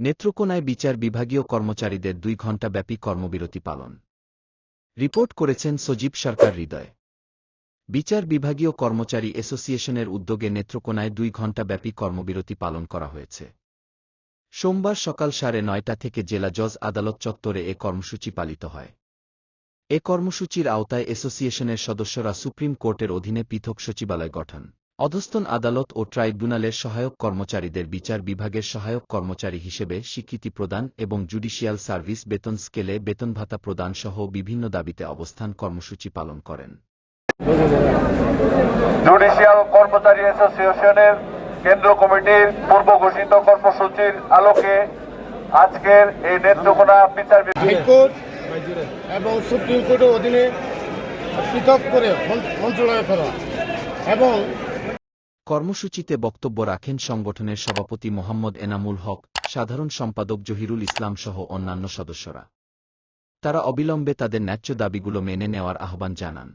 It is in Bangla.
নেত্রকোনায় বিচার বিভাগীয় কর্মচারীদের দুই ঘণ্টাব্যাপী কর্মবিরতি পালন। রিপোর্ট করেছেন সজীব সরকার হৃদয়। বিচার বিভাগীয় কর্মচারী অ্যাসোসিয়েশনের উদ্যোগে নেত্রকোনায় দুই ঘণ্টাব্যাপী কর্মবিরতি পালন করা হয়েছে। সোমবার সকাল সাড়ে নয়টা থেকে জেলা জজ আদালত চত্বরে এ কর্মসূচি পালিত হয়। এ কর্মসূচির আওতায় অ্যাসোসিয়েশনের সদস্যরা সুপ্রিম কোর্টের অধীনে পৃথক সচিবালয় গঠন। অধস্তন আদালত ও ট্রাইব্যুনালের সহায়ক কর্মচারীদের বিচার বিভাগের সহায়ক কর্মচারী হিসেবে স্বীকৃতি প্রদান এবং জুডিশিয়াল সার্ভিস বেতন স্কেলে বেতন ভাতা প্রদান সহ বিভিন্ন দাবিতে অবস্থান কর্মসূচি পালন করেন। জুডিশিয়াল কর্মচারী অ্যাসোসিয়েশনের কেন্দ্র কমিটির পূর্ব ঘোষিত কর্মসূচির আলোকে আজকের এই নেত্রকোনা বিচার বিভাগ হাইকোর্ট এবং সুপ্রিম কোর্টের অধীনে পৃথক করে মন্ত্রণালয় করা। এবং কর্মসূচিতে বক্তব্য রাখেন সংগঠনের সভাপতি মোহাম্মদ এনামুল হক, সাধারণ সম্পাদক জহিরুল ইসলাম সহ অন্যান্য সদস্যরা। তারা অবিলম্বে তাদের ন্যায্য দাবিগুলো মেনে নেওয়ার আহ্বান জানান।